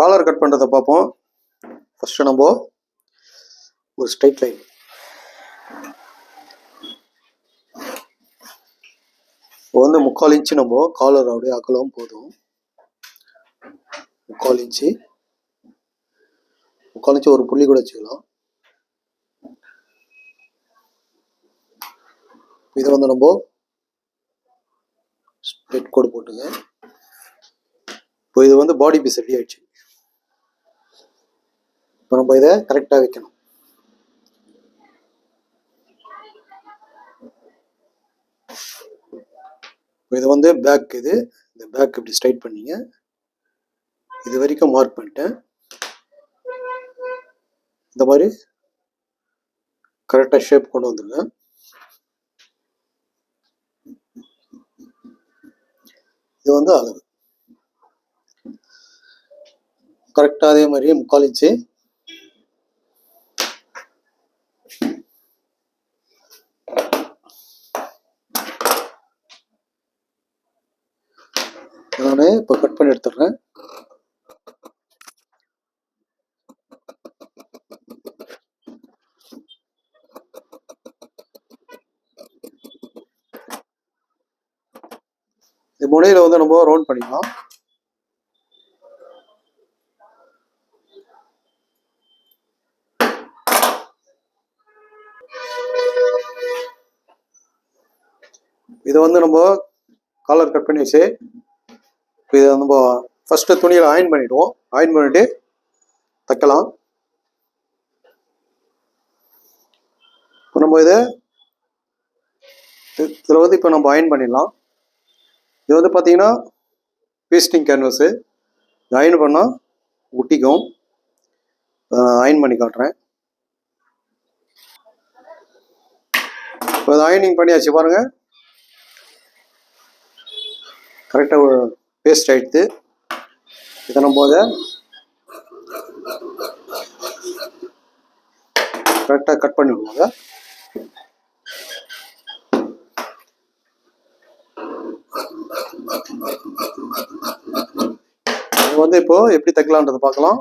Collar cut பண்ணுறதை பார்ப்போம். First நம்ம ஒரு ஸ்ட்ரைட் லைன் இப்போ வந்து முக்கால் இன்ச்சு நம்ம காலர் அப்படியே அகலம் போதும். முக்கால் இன்ச்சு. முக்கால் இன்ச்சு ஒரு புள்ளி கூட வச்சுக்கலாம். இதை வந்து நம்ம ஸ்ப்ரெட் கோடு போட்டுங்க. இப்போ இது வந்து பாடி பீஸ் ரெடி ஆயிடுச்சு. இப்போ நம்ம இதை கரெக்டாக வைக்கணும். இது வந்து பேக் இது. இந்த பேக் இப்படி ஸ்ட்ரைட் பண்ணீங்க. இது வரைக்கும் மார்க் பண்ணிட்டேன். இந்த மாதிரி கரெக்டாக ஷேப் கொண்டு வந்துருங்க. இது வந்து அளவு. கரெக்டாக அதே மாதிரி முக்கால் இன்ச்சு நான் இப்போ கட் பண்ணி எடுத்துடுறேன். இது முனையில வந்து நம்ம ரவுண்ட் பண்ணிக்கலாம். இதை வந்து நம்ம காலர் கட் பண்ணி வச்சு இதை நம்ம ஃபஸ்ட்டு துணியில் ஆயின் பண்ணிவிடுவோம் ஆயின் பண்ணிட்டு தைக்கலாம். இப்போ நம்ம இதை இதில் வந்து இப்போ நம்ம அயன் பண்ணிடலாம். இது வந்து பார்த்தீங்கன்னா பேஸ்டிங் கேன்வஸு இது அயன் பண்ணால் ஒட்டிக்கும். அயன் பண்ணி காட்டுறேன். இப்போ அயனிங் பண்ணியாச்சு பாருங்கள் கரெக்டாக பேஸ்ட் ஆயிடுது இதை நம்ம கரெக்டாக கட் பண்ணி விடுவோம் வந்து இப்போ எப்படி தைக்கலான்றதை பார்க்கலாம்.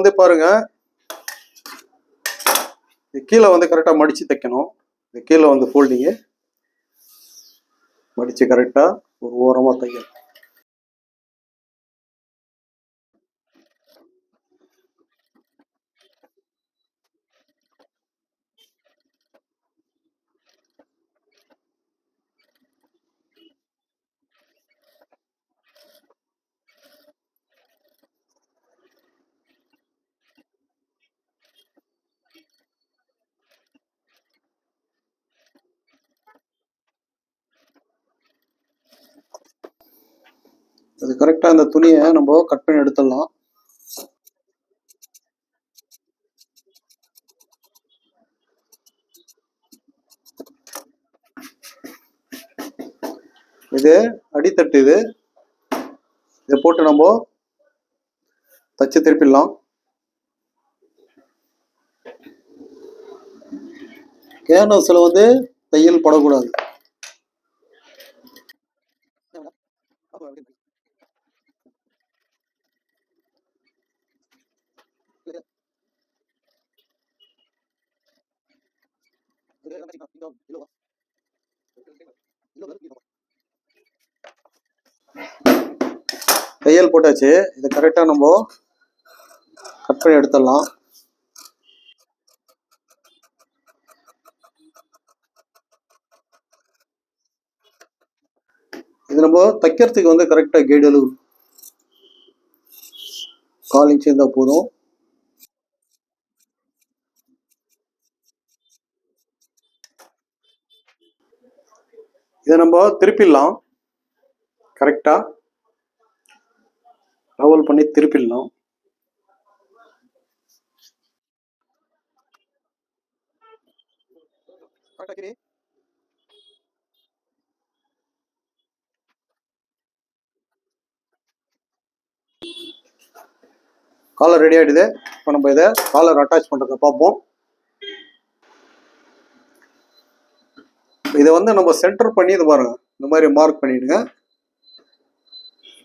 வந்து பாருங்க. கீழே வந்து கரெக்டாக மடிச்சு தைக்கணும். இந்த கீழே வந்து ஃபோல்டிங்கு மடிச்சு கரெக்டாக ஒரு ஓரமாக தைக்கணும் அது கரெக்டாக அந்த துணியை நம்ம கட் பண்ணி எடுத்துடலாம். இது அடித்தட்டு இது. இதை போட்டு நம்ம தச்சு திருப்பிடலாம். கேன்வஸில் வந்து தையல் படக்கூடாது. தையல் போட்டாச்சு. இதை கரெக்டாக நம்ம கட் பண்ணி எடுத்துடலாம். இது நம்ம தைக்கிறதுக்கு வந்து கரெக்டாக கைடு அளவு கால் இன்ச்சு இருந்தால் போதும். இதை நம்ம திருப்பிடலாம். கரெக்டாக லெவல் பண்ணி திருப்பிடலாம். காலர் ரெடி ஆகிடுது இப்போ நம்ம இதை காலர் அட்டாச் பண்ணுறத பார்ப்போம். இதை வந்து நம்ம சென்டர் பண்ணி இது பாருங்க. இந்த மாதிரி மார்க் பண்ணிடுங்க.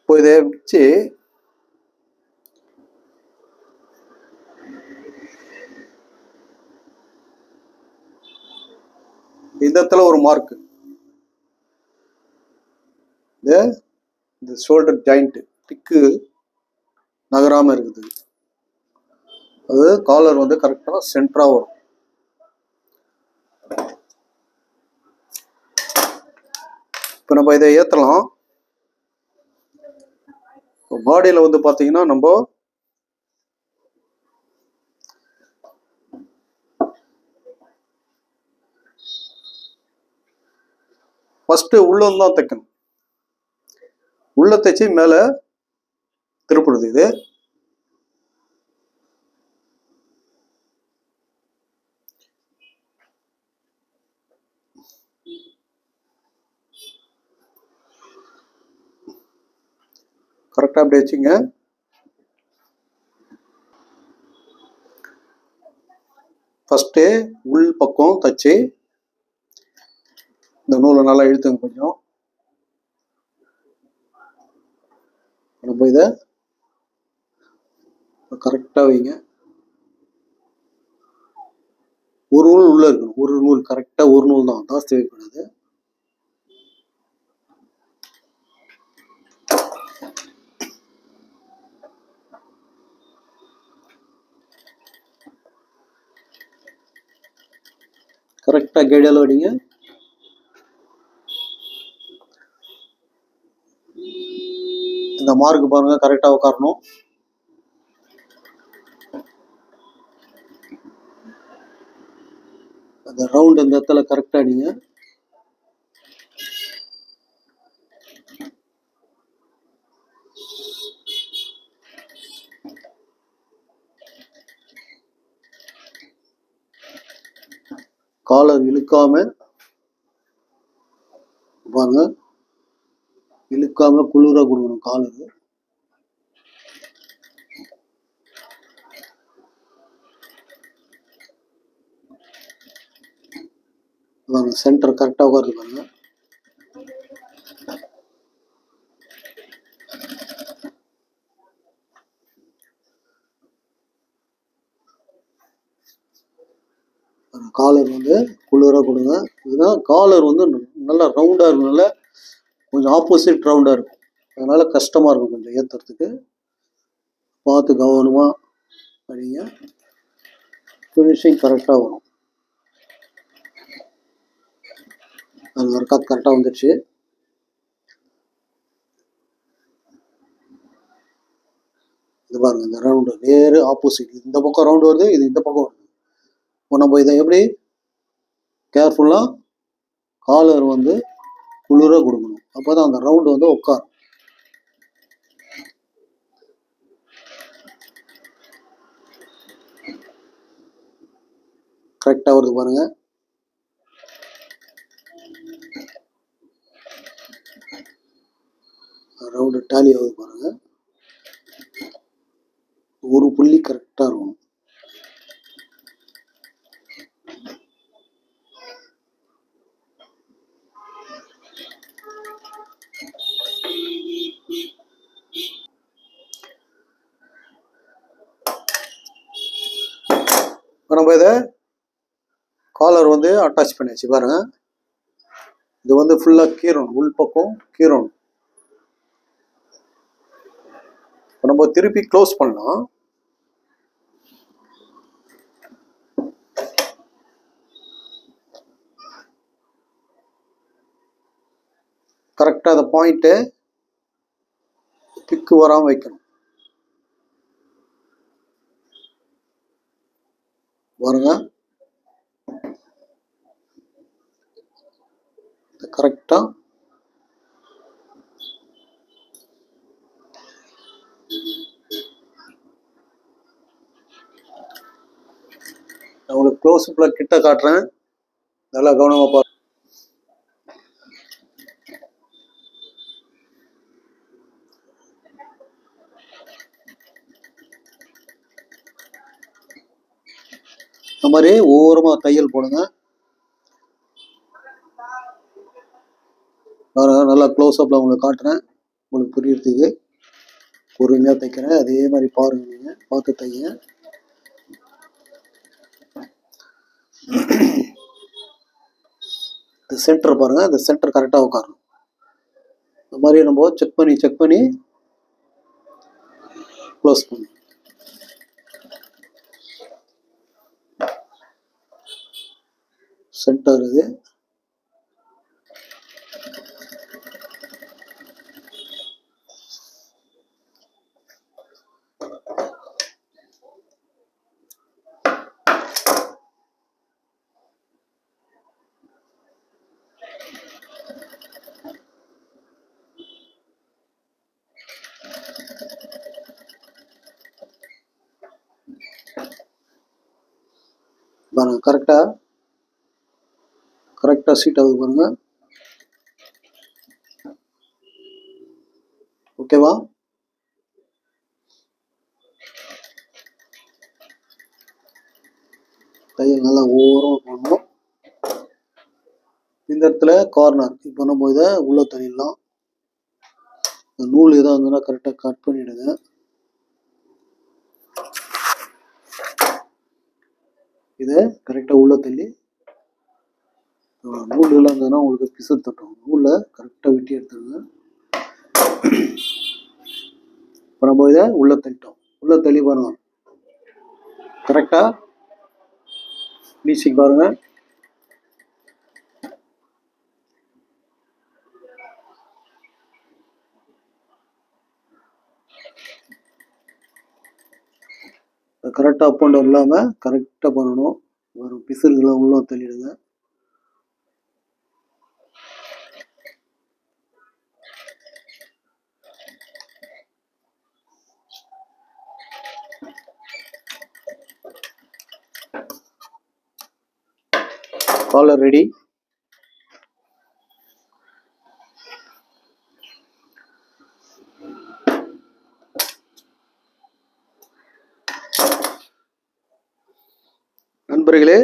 இப்போ இதை வச்சு இந்த இடத்துல ஒரு மார்க் இது இந்த ஷோல்டர் ஜாயிண்ட் டிக்கு நகராம இருக்குது. அது காலர் வந்து கரெக்டாக சென்டரா வரும். இப்போ நம்ம இதை ஏற்றலாம் பாடியில் வந்து பார்த்தீங்கன்னா நம்ம ஃபஸ்ட்டு உள்ளம் தான் தைக்கணும். உள்ள தைச்சி மேலே திருப்பிடுது இது. கரெக்டாக அப்படி வச்சுங்க. ஃபஸ்ட்டு உள் பக்கம் தச்சு. இந்த நூலை நல்லா இழுத்துங்க கொஞ்சம். நம்ம இதை கரெக்டாக வைங்க. ஒரு நூல் உள்ளே இருக்கணும். ஒரு நூல் கரெக்டாக ஒரு நூல் தான். ஜாஸ்தி வைக்கக்கூடாது. கரெக்டாக கைடால் வடிங்க. இந்த மார்க் பாருங்க கரெக்டாக உட்காரணும். அந்த ரவுண்ட் இந்த இடத்துல கரெக்டாக அடிங்க காலர் இழுக்காம பாருங்க இழுக்காம குளிர கொடுக்கணும் காலரு. பாருங்க சென்டர் கரெக்டாக உட்காருது பாருங்க காலர் வந்து குளிராக கொடுங்க. இதுதான் காலர் வந்து நல்லா ரவுண்டாக இருக்கனால கொஞ்சம் ஆப்போசிட் ரவுண்டாக இருக்கும். அதனால் கஷ்டமாக இருக்கும் கொஞ்சம் ஏற்றுறதுக்கு பார்த்து கவனமாக அடிங்க ஃபினிஷிங் கரெக்டாக வரும். அது ஒர்க் கரெக்டாக வந்துடுச்சு இது பாருங்க இந்த ரவுண்டு நேரு ஆப்போசிட் இந்த பக்கம் ரவுண்டு வருது இது இந்த பக்கம் வருது. இப்போ நம்ம இதை எப்படி கேர்ஃபுல்லாக காலர் வந்து குளிர கொடுக்கணும். அப்போ தான் அந்த ரவுண்டு வந்து உட்காரும். கரெக்டாக வருது பாருங்க. ரவுண்டு டேலி ஆகுது பாருங்கள் இப்போ நம்ம இதை காலர் வந்து அட்டாச் பண்ணியாச்சு பாருங்க. இது வந்து ஃபுல்லாக கீரணும் உள் பக்கம் கீரணும் இப்போ நம்ம திருப்பி க்ளோஸ் பண்ணலாம். கரெக்டாக அந்த பாயிண்ட்டு பிக்கு வராமல் வைக்கணும். பாருங்க. கரெக்டாக நான் உங்களுக்கு க்ளோஸ் அப்பில் கிட்ட காட்டுறேன். நல்லா கவனமாக பாரு இந்த மாதிரி ஓரமாக தையல் போடுங்க. பாருங்க நல்லா க்ளோஸ்அப்பில் உங்களுக்கு காட்டுறேன். உங்களுக்கு புரியறதுக்கு. பொறுமையாக தைக்கிறேன் அதே மாதிரி பாருங்க நீங்கள் பார்த்து தைங்க. இந்த சென்டர் பாருங்க. இந்த சென்டர் கரெக்டாக உட்காரணும். இந்த மாதிரி நம்ம செக் பண்ணி செக் பண்ணி க்ளோஸ் பண்ணணும். சென்டர் இது பாருங்க கரெக்டாக கரெக்டாக சீட் ஆகுது பாருங்க. ஓகேவா தையல் நல்லா ஓரம் பண்ணணும் இந்த இடத்துல கார்னர் இப்போ நம்ம இதை உள்ள தள்ளிடலாம். இந்த நூல் எதாக இருந்ததுன்னா கரெக்டாக கட் பண்ணிவிடுங்க இதை கரெக்டாக உள்ள தள்ளி நூல் எல்லாம் இருந்ததுன்னா உங்களுக்கு பிசல் தட்டும். நூலில் கரெக்டாக வெட்டி எடுத்துருங்க. இப்போ நம்ம இதை உள்ள தள்ளிட்டோம். உள்ள தள்ளி பாருங்க. கரெக்டாக ஃபினிஷிங் பாருங்க. கரெக்டாக அப் அண்ட் டவுன் இல்லாமல் கரெக்டாக பண்ணணும். வரும் பிசுறுகளை உள்ள தள்ளிடுங்க. காலர் ரெடி நண்பர்களே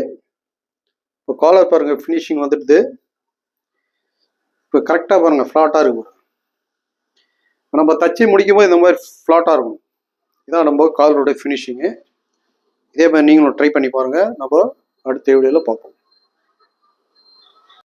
இப்போ காலர் பாருங்க ஃபினிஷிங் வந்துடுது. இப்போ கரெக்டாக பாருங்க ஃப்ளாட்டாக இருக்கும் இப்போ நம்ம தச்சு முடிக்கும் போது இந்த மாதிரி ஃப்ளாட்டாக இருக்கும். இதான் நம்ம காலரோட ஃபினிஷிங்கு இதே மாதிரி நீங்களும் ட்ரை பண்ணி பாருங்கள் நம்ம அடுத்த வீடியோவில் பார்ப்போம்.